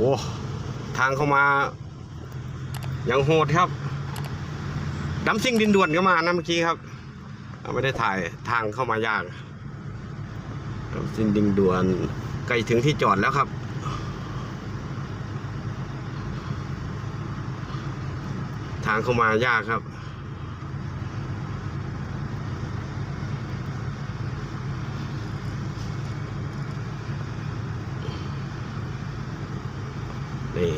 อ้ทางเข้ามาอย่างโหดครับน้ำซิ่งดินด่วนก็มานะเมื่อกี้ครับไม่ได้ถ่ายทางเข้ามายากน้ำซิ่งดินด่วนใกล้ถึงที่จอดแล้วครับทางเข้ามายากครับ นี่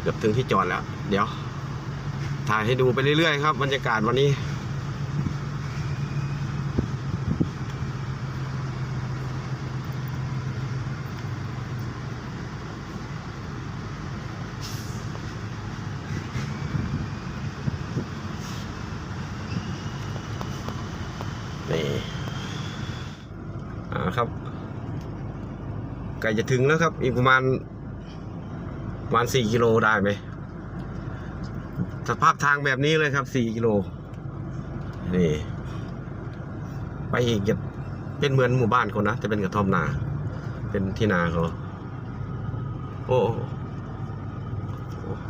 เกือบถึงที่จอดแล้ว เดี๋ยว ถ่ายให้ดูไปเรื่อยๆครับบรรยากาศวันนี้ นี่อ่าครับใกล้จะถึงแล้วครับ อีกประมาณ ประมาณสี่กิโลได้ไหมสภาพทางแบบนี้เลยครับสี่กิโลนี่ไปอีกจะเป็นเหมือนหมู่บ้านเขานะจะเป็นกระท่อมนา เป็นที่นาเขาโอ้บ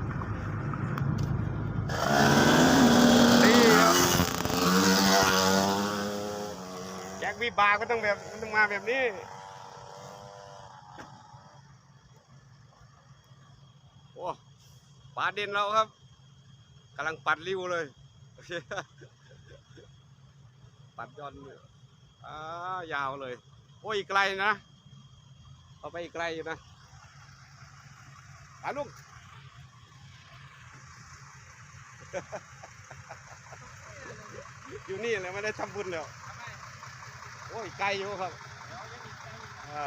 แจ็ควีบาร์ก็ต้องแบบมันต้องมาแบบนี้ โอ้ ปลาเด่นเราครับกำลังปัดริ้วเลย ปัดย้อนยอ่ายาวเลย โอ้ยไกลนะเอาไปไกลอยู่นะอาลุงอยู่นี่เลยไม่ได้ทำบุญแล้วโอ้ยไกลอยู่ครับอ่า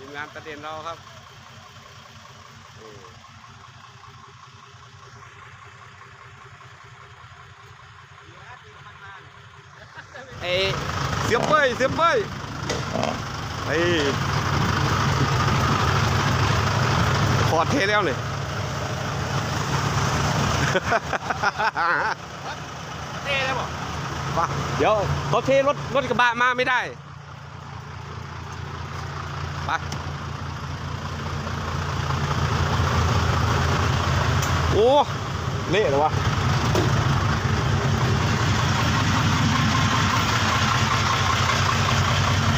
ทีมงานประเด็นเราครับนี่เอยเสียบเป้ยเสียบเป้ยเฮ้ยถอดเทแล้วเลยเท่แล้วบอกปะเดี๋ยวเขาเทรถรถกระบะมาไม่ได้ ไปโอ้เละเลยวะ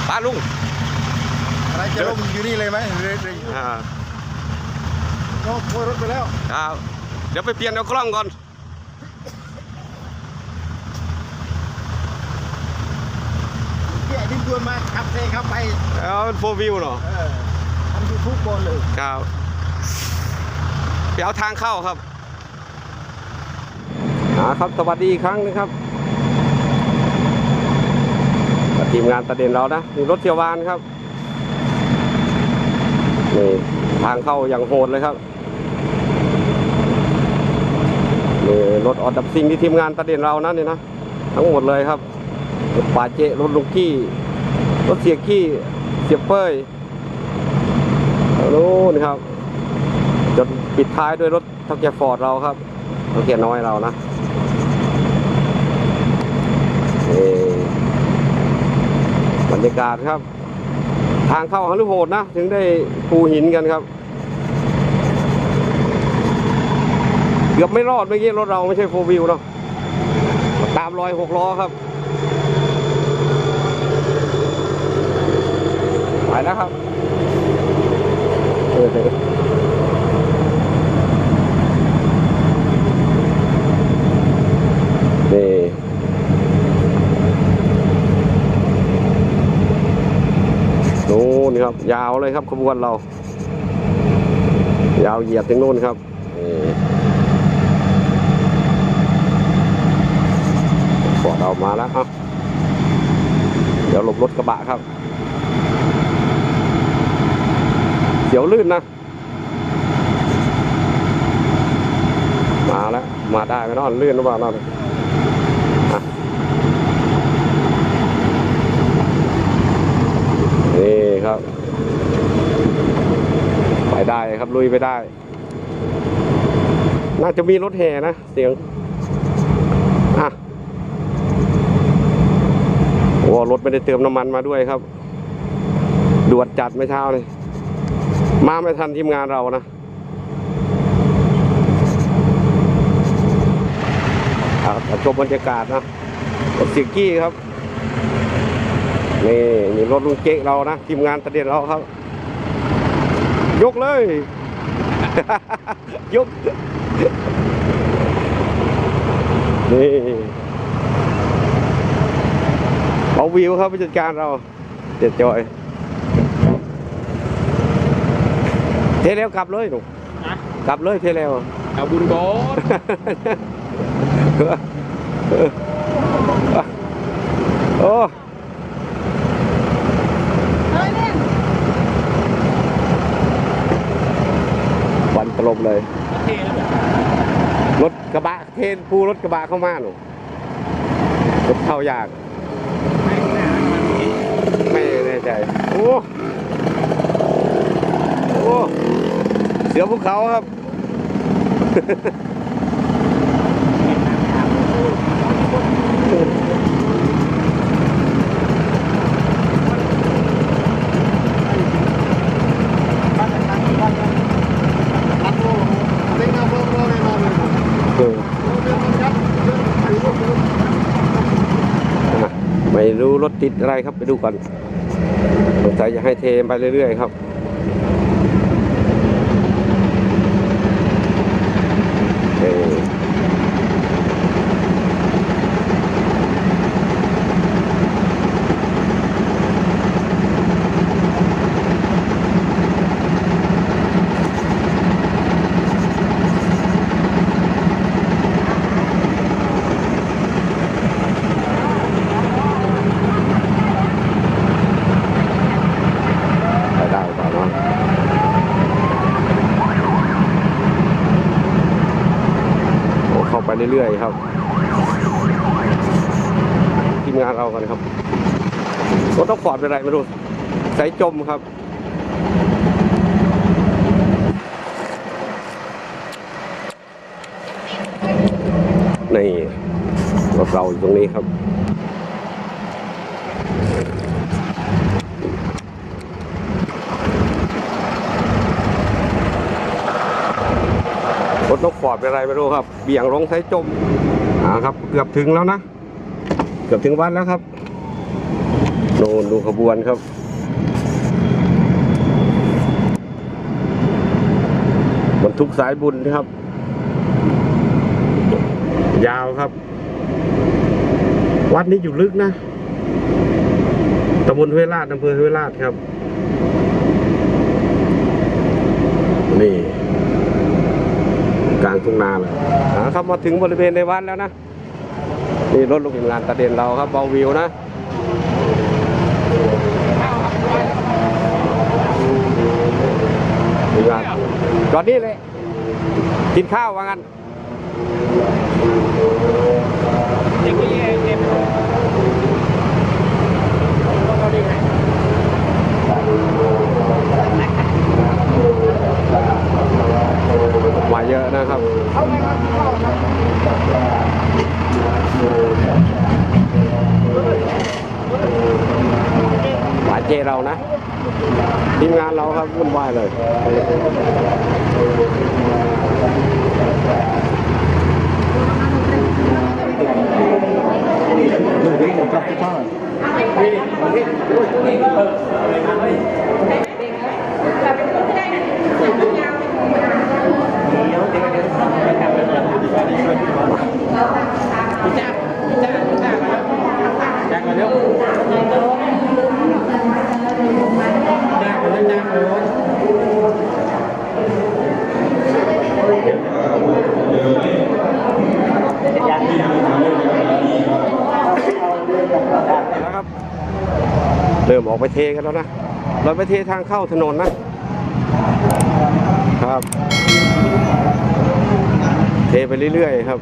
ป้าลุงอะไรจะลงอยู่นี่เลยไหมเรือเรืออ่าโน้โทรรถไปแล้ว ครับเดี๋ยวไปเปลี่ยนเอากล้องก่อน เกี่ยดินด วนมาขับเซเข้าไปเอาเป็นโฟวิวเนาะเออทำยูทูบบนเลยครับไปเอาทางเข้าครับอ่าครับสวัสดีอีกครั้งนะครับกับทีมงานตะเด่นเรานะนี่รถเทียววานครับนี่ทางเข้าอย่างโหดเลยครับนี่รถออดดับซิงที่ทีมงานตะเด่นเรานะนี่นะทั้งหมดเลยครับรถป่าเจรถลุงกี้ร ถเสียกี้เสียเป้ยนู้นครับ จนปิดท้ายด้วยรถเท่าแก่ฟอร์ดเราครับเท่าแก่น้อยเรานะบรรยากาศครับ ทางเข้าฮัลุโหดนะ ถึงได้ปูหินกันครับเกือบไม่รอดเมื่อกี้รถเราไม่ใช่โฟวิวเนาะตามรอยหกล้อครับ ยาวเลยครับขบวนเรา ยาวเหยียดถึงนู่นครับขอดออกมาแล้วครับ เดี๋ยวหลบรถกระบะครับเสียวลื่นนะ มาแล้ว มาได้ไหมนอนลื่นหรือเปล่านอน ครับลุยไปได้ น่าจะมีรถแห่นะเสียงอะโอ้รถไม่ได้เติมน้ำมันมาด้วยครับด่วนจัดไม่เช้าเลยมาไม่ทันทีมงานเรานะอะชมบรรยากาศนะรถเสียกี้ครับ นี่นี่รถลุงเจ๊กเรานะ ทีมงานตะเดียนเราครับ ยกเลย ยก นี่เอาวิวครับผู้จัดการเราเด็ดจอย เทเร็วกลับเลยหนูนะกลับเลยเทเร็วเอาบุญโกนโอ้วันต ลบเลย รถกระบะเทนภูรถกระบะเข้ามาหนูรถเข้ายาก ไม่น่ามันเท่ไม่แน่ใจ โอ้โอ้เสือภูเขาครับ เอออะไม่ รู้รถติดอะไรครับไปดูก่อนสงสัยจะให้เทไปเรื่อยๆครับเออไปได้ก่อนเนาะโอ้ เรื่อยๆครับทีมงานเรากันครับรถต้องฟอร์ดเป็นไรไม่รู้สายจมครับนี่รถเราอยู่ตรงนี้ครับ นกฟอร์ดเป็นอะไรไม่รู้ครับ เบี่ยงลงสายจมอ่าครับ เกือบถึงแล้วนะ เกือบถึงวัดแล้วครับโน่นดูขบวนครับบรรทุกสายบุญนะครับ ยาวครับ วัดนี้อยู่ลึกนะตำบลห้วยลาดอำเภอห้วยลาดครับ นี่ ทุ่งนาเลยครับมาถึงบริเวณในวัดแล้วนะนี่รถลูกงานตะเด่นเราครับเบาวิวนะนี่งานจอดนี่เลย กินข้าวว่างั้น เด็กก็แย่เต็มเราดีไง มาเยอะนะครับ เอาไงครับเข้าครับ หวานเจเรานะ ทีมงานเราครับวุ่นวายเลย มออกไปเทกันแล้วนะ เราไปเททางเข้าถนนนะ ครับ เทไปเรื่อยๆครับ